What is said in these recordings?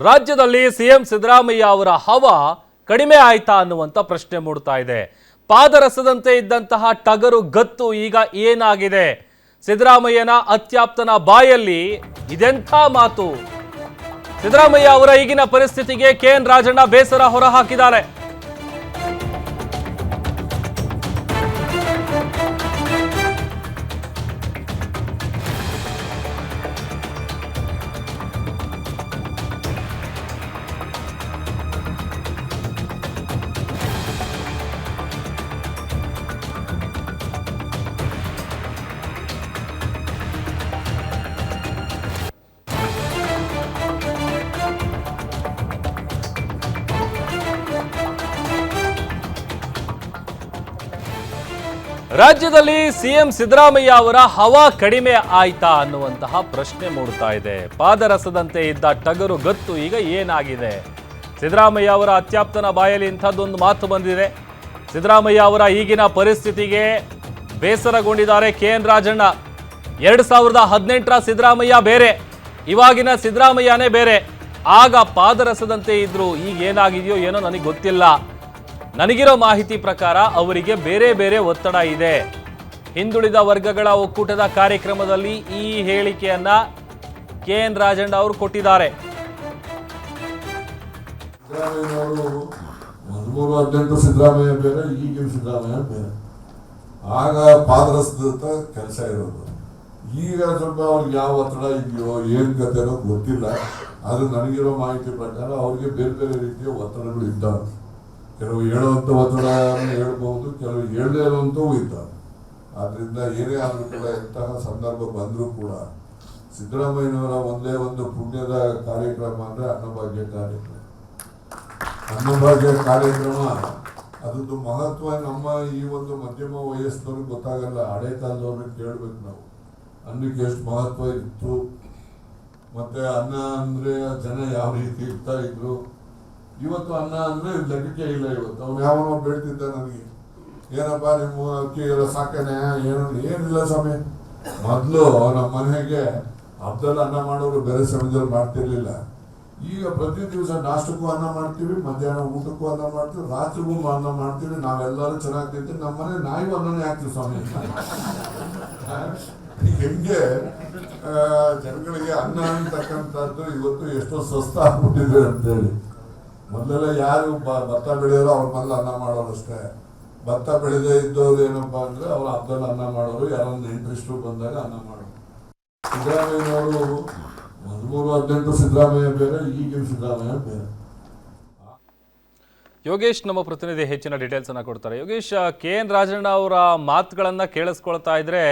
ರಾಜ್ಯದಲ್ಲಿ ಸಿಎಂ ಸಿದ್ದರಾಮಯ್ಯ ಅವರ ಹವ ಕಡಿಮೆ ಆಯ್ತಾ ಅನ್ನುವಂಥ ಪ್ರಶ್ನೆ ಮೂಡ್ತಾ ಇದೆ. ಪಾದರಸದಂತೆ ಇದ್ದಂತಹ ಟಗರು ಗತ್ತು ಈಗ ಏನಾಗಿದೆ? ಸಿದ್ದರಾಮಯ್ಯನ ಅತ್ಯಾಪ್ತನ ಬಾಯಲ್ಲಿ ಇದೆಂಥ ಮಾತು? ಸಿದ್ದರಾಮಯ್ಯ ಅವರ ಈಗಿನ ಪರಿಸ್ಥಿತಿಗೆ ಕೆ ಎನ್ ರಾಜಣ್ಣ ಬೇಸರ ಹೊರಹಾಕಿದ್ದಾರೆ. ರಾಜ್ಯದಲ್ಲಿ ಸಿಎಂ ಸಿದ್ದರಾಮಯ್ಯ ಅವರ ಹವಾ ಕಡಿಮೆ ಆಯ್ತಾ ಅನ್ನುವಂತಹ ಪ್ರಶ್ನೆ ಮೂಡ್ತಾ ಇದೆ. ಪಾದರಸದಂತೆ ಇದ್ದ ಟಗರು ಗತ್ತು ಈಗ ಏನಾಗಿದೆ? ಸಿದ್ದರಾಮಯ್ಯ ಅವರ ಅತ್ಯಾಪ್ತನ ಬಾಯಲ್ಲಿ ಇಂಥದ್ದೊಂದು ಮಾತು ಬಂದಿದೆ. ಸಿದ್ದರಾಮಯ್ಯ ಅವರ ಈಗಿನ ಪರಿಸ್ಥಿತಿಗೆ ಬೇಸರಗೊಂಡಿದ್ದಾರೆ ಕೆ ಎನ್ ರಾಜಣ್ಣ. ಎರಡು ಸಾವಿರದ ಹದಿನೆಂಟರ ಸಿದ್ದರಾಮಯ್ಯ ಬೇರೆ, ಇವಾಗಿನ ಸಿದ್ದರಾಮಯ್ಯನೇ ಬೇರೆ. ಆಗ ಪಾದರಸದಂತೆ ಇದ್ರು ಈಗ ಏನಾಗಿದೆಯೋ ಏನೋ ನನಗೆ ಗೊತ್ತಿಲ್ಲ. ನನಗಿರೋ ಮಾಹಿತಿ ಪ್ರಕಾರ ಅವರಿಗೆ ಬೇರೆ ಬೇರೆ ಒತ್ತಡ ಇದೆ. ಹಿಂದುಳಿದ ವರ್ಗಗಳ ಒಕ್ಕೂಟದ ಕಾರ್ಯಕ್ರಮದಲ್ಲಿ ಈ ಹೇಳಿಕೆಯನ್ನ ಕೆ ಎನ್ ರಾಜಣ್ಣ ಅವರು ಕೊಟ್ಟಿದ್ದಾರೆ. ಸಿದ್ದರಾಮಯ್ಯ ಬೇರೆ, ಈಗಿನ ಸಿದ್ದರಾಮಯ್ಯ ಬೇರೆ. ಆಗ ಪಾದರಸದ ಕೆಲಸ ಇರೋದು. ಈಗ ಸ್ವಲ್ಪ ಅವ್ರಿಗೆ ಯಾವ ಒತ್ತಡ ಇದೆಯೋ, ಏನ್ ಅನ್ನೋದು ಗೊತ್ತಿಲ್ಲ. ಆದ್ರೆ ನನಗಿರೋ ಮಾಹಿತಿ ಪ್ರಕಾರ ಅವ್ರಿಗೆ ಬೇರೆ ಬೇರೆ ರೀತಿಯ ಒತ್ತಡಗಳು ಇದ್ದಾವೆ. ಕೆಲವು ಹೇಳುವಂಥ ಒತ್ತಡ ಹೇಳ್ಬಹುದು, ಕೆಲವು ಹೇಳದೇ ಇರುವಂತೂ ಇದ್ದಾವೆ ಆದ್ರಿಂದ ಏನೇ ಆದರೂ ಕೂಡ ಎಂತಹ ಸಂದರ್ಭ ಬಂದರೂ ಕೂಡ ಸಿದ್ದರಾಮಯ್ಯನವರ ಒಂದೇ ಒಂದು ಪುಣ್ಯದ ಕಾರ್ಯಕ್ರಮ ಅಂದ್ರೆ ಅನ್ನಭಾಗ್ಯ ಕಾರ್ಯಕ್ರಮ. ಅನ್ನಭಾಗ್ಯ ಕಾರ್ಯಕ್ರಮ, ಅದ್ರದ್ದು ಮಹತ್ವ ನಮ್ಮ ಈ ಒಂದು ಮಧ್ಯಮ ವಯಸ್ಸಿನವ್ರಿಗೆ ಗೊತ್ತಾಗಲ್ಲ, ಹಳೆ ಕಾಲದವ್ರಿಗೆ ಕೇಳ್ಬೇಕು ನಾವು. ಅನ್ನಕ್ಕೆ ಎಷ್ಟು ಮಹತ್ವ ಇತ್ತು, ಮತ್ತೆ ಅನ್ನ ಅಂದ್ರೆ ಜನ ಯಾವ ರೀತಿ ಇರ್ತಾ ಇದ್ರು ಇವತ್ತು ಅನ್ನ ಅಂದ್ರೆ ಲೆಕ್ಕಕ್ಕೆ ಇಲ್ಲ ಇವತ್ತು. ಅವ್ನು ಯಾವನೋ ಬೇಡ್ತಿದ್ದ ನನಗೆ, ಏನಪ್ಪ ನಿಮ್ಮ ಅಕ್ಕಿ ಎಲ್ಲ ಸಾಕನೆ? ಏನು, ಏನಿಲ್ಲ ಸ್ವಾಮಿ. ಮೊದಲು ನಮ್ಮ ಮನೆಗೆ ಹಬ್ಬದಲ್ಲಿ ಅನ್ನ ಮಾಡೋರು ಬೇರೆ ಸಮಯದಲ್ಲಿ ಮಾಡ್ತಿರ್ಲಿಲ್ಲ. ಈಗ ಪ್ರತಿ ದಿವಸ ನಾಷ್ಟಕ್ಕೂ ಅನ್ನ ಮಾಡ್ತೀವಿ, ಮಧ್ಯಾಹ್ನ ಊಟಕ್ಕೂ ಅನ್ನ ಮಾಡ್ತೀವಿ, ರಾತ್ರಿಗೂ ಅನ್ನ ಮಾಡ್ತೀವಿ. ನಾವೆಲ್ಲರೂ ಚೆನ್ನಾಗಿ ತಿಂತೀವಿ. ನಮ್ಮ ಮನೆ ನಾಯಿ ಅನ್ನನೇ ಹಾಕ್ತೀವಿ ಸ್ವಾಮಿ. ಹೆಂಗೆ ಜನಗಳಿಗೆ ಅನ್ನ ಅಂತಕ್ಕಂಥದ್ದು ಇವತ್ತು ಎಷ್ಟೋ ಸ್ವಸ್ಥ ಆಗ್ಬಿಟ್ಟಿದೆ ಅಂತೇಳಿ. ಮೊದಲೆಲ್ಲ ಯಾರು ಭತ್ತ ಬೆಳೆಯೋರು ಅವ್ರ ಮೊದಲು ಅನ್ನ ಮಾಡೋರು ಅಷ್ಟೇ. ಭತ್ತ ಬೆಳೆದೇ ಇದ್ದವ್ರು ಏನಪ್ಪ ಅಂದ್ರೆ ಅವ್ರ ಹಬ್ಬದಲ್ಲಿ ಅನ್ನ ಮಾಡೋರು, ಯಾರೊಂದು ಇಂಟ್ರೆಸ್ಟು ಬಂದಾಗ ಅನ್ನ ಮಾಡೋರು. ಸಿದ್ದರಾಮಯ್ಯನವರು ಹದಿಮೂರು ಹದಿನೆಂಟು ಸಿದ್ದರಾಮಯ್ಯ ಬೇರೆ, ಈಗಿನ ಸಿದ್ದರಾಮಯ್ಯ ಬೇರೆ. ಯೋಗೇಶ್ ನಮ್ಮ ಪ್ರತಿನಿಧಿ ಹೆಚ್ಚಿನ ಡೀಟೇಲ್ಸ್ ಅನ್ನ ಕೊಡ್ತಾರೆ. ಯೋಗೇಶ್, ಕೆ ಎನ್ ರಾಜಣ್ಣ ಅವರ ಮಾತುಗಳನ್ನ ಕೇಳಿಸ್ಕೊಳ್ತಾ ಇದ್ರೆ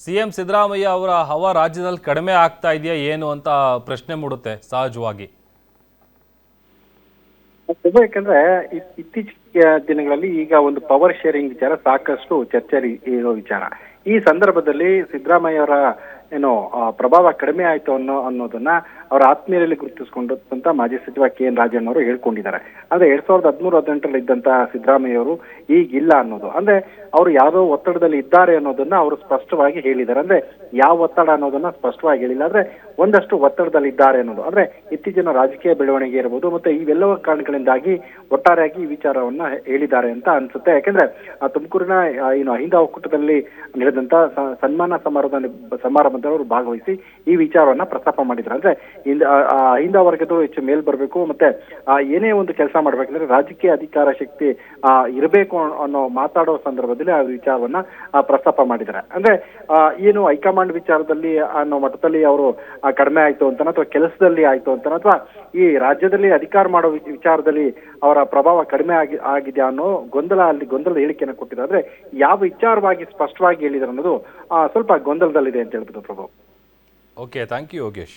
ಸಿ ಎಂ ಸಿದ್ದರಾಮಯ್ಯ ಅವರ ಹವಾ ರಾಜ್ಯದಲ್ಲಿ ಕಡಿಮೆ ಆಗ್ತಾ ಇದೆಯಾ ಏನು ಅಂತ ಪ್ರಶ್ನೆ ಮೂಡುತ್ತೆ, ಸಹಜವಾಗಿ. ತುಂಬ ಯಾಕಂದ್ರೆ ಇತ್ತೀಚಿನ ದಿನಗಳಲ್ಲಿ ಈಗ ಒಂದು ಪವರ್ ಶೇರಿಂಗ್ ವಿಚಾರ ಸಾಕಷ್ಟು ಚರ್ಚೆಯಲ್ಲಿ ಇರೋ ವಿಚಾರ. ಈ ಸಂದರ್ಭದಲ್ಲಿ ಸಿದ್ದರಾಮಯ್ಯ ಅವರ ಏನು ಪ್ರಭಾವ ಕಡಿಮೆ ಆಯ್ತು ಅನ್ನೋ, ಅನ್ನೋದನ್ನ ಅವರ ಆತ್ಮೀಯರಲ್ಲಿ ಗುರುತಿಸಿಕೊಂಡಂತ ಮಾಜಿ ಸಚಿವ ಕೆ ಎನ್ ರಾಜಣ್ಣ ಅವರು ಹೇಳ್ಕೊಂಡಿದ್ದಾರೆ. ಅಂದ್ರೆ ಎರಡ್ ಸಾವಿರದ ಹದಿಮೂರು ಹದಿನೆಂಟರಲ್ಲಿ ಇದ್ದಂತ ಸಿದ್ದರಾಮಯ್ಯ ಅವರು ಈಗಿಲ್ಲ ಅನ್ನೋದು. ಅಂದ್ರೆ ಅವರು ಯಾರೋ ಒತ್ತಡದಲ್ಲಿ ಇದ್ದಾರೆ ಅನ್ನೋದನ್ನ ಅವರು ಸ್ಪಷ್ಟವಾಗಿ ಹೇಳಿದ್ದಾರೆ. ಅಂದ್ರೆ ಯಾವ ಒತ್ತಡ ಅನ್ನೋದನ್ನ ಸ್ಪಷ್ಟವಾಗಿ ಹೇಳಿಲ್ಲ. ಅಂದ್ರೆ ಒಂದಷ್ಟು ಒತ್ತಡದಲ್ಲಿ ಇದ್ದಾರೆ ಅನ್ನೋದು. ಅಂದ್ರೆ ಇತ್ತೀಚಿನ ರಾಜಕೀಯ ಬೆಳವಣಿಗೆ ಇರಬಹುದು ಮತ್ತೆ ಇವೆಲ್ಲವ ಕಾರಣಗಳಿಂದಾಗಿ ಒಟ್ಟಾರೆಯಾಗಿ ಈ ವಿಚಾರವನ್ನ ಹೇಳಿದ್ದಾರೆ ಅಂತ ಅನ್ಸುತ್ತೆ. ಯಾಕಂದ್ರೆ ತುಮಕೂರಿನ ಏನು ಅಹಿಂದ ಒಕ್ಕೂಟದಲ್ಲಿ ನಡೆದಂತ ಸನ್ಮಾನ ಸನ್ಮಾನ ಸಮಾರಂಭ ಅವರು ಭಾಗವಹಿಸಿ ಈ ವಿಚಾರವನ್ನ ಪ್ರಸ್ತಾಪ ಮಾಡಿದ್ರು. ಅಂದ್ರೆ ಹಿಂದ ಹಿಂದ ವರ್ಗದವರು ಹೆಚ್ಚು ಮೇಲ್ ಬರಬೇಕು ಮತ್ತೆ ಏನೇ ಒಂದು ಕೆಲಸ ಮಾಡ್ಬೇಕಂದ್ರೆ ರಾಜಕೀಯ ಅಧಿಕಾರ ಶಕ್ತಿ ಆ, ಇರಬೇಕು ಅನ್ನೋ ಮಾತಾಡೋ ಸಂದರ್ಭದಲ್ಲಿ ಆ ವಿಚಾರವನ್ನ ಪ್ರಸ್ತಾಪ ಮಾಡಿದ್ದಾರೆ. ಅಂದ್ರೆ ಏನು ಹೈಕಮಾಂಡ್ ವಿಚಾರದಲ್ಲಿ ಅನ್ನೋ ಮಟ್ಟದಲ್ಲಿ ಅವರು ಕಡಿಮೆ ಆಯ್ತು ಅಂತ ಅಥವಾ ಕೆಲಸದಲ್ಲಿ ಆಯ್ತು ಅಂತನ ಅಥವಾ ಈ ರಾಜ್ಯದಲ್ಲಿ ಅಧಿಕಾರ ಮಾಡೋ ವಿಚಾರದಲ್ಲಿ ಅವರ ಪ್ರಭಾವ ಕಡಿಮೆ ಆಗಿ ಆಗಿದೆ ಅನ್ನೋ ಗೊಂದಲ ಅಲ್ಲಿ ಗೊಂದಲದ ಹೇಳಿಕೆಯನ್ನು ಕೊಟ್ಟಿದ್ದಾರೆ. ಅಂದ್ರೆ ಯಾವ ವಿಚಾರವಾಗಿ ಸ್ಪಷ್ಟವಾಗಿ ಹೇಳಿದ್ರು ಅನ್ನೋದು ಸ್ವಲ್ಪ ಗೊಂದಲದಲ್ಲಿದೆ ಅಂತ ಹೇಳ್ಬೋದು. Okay, thank you, Yogesh.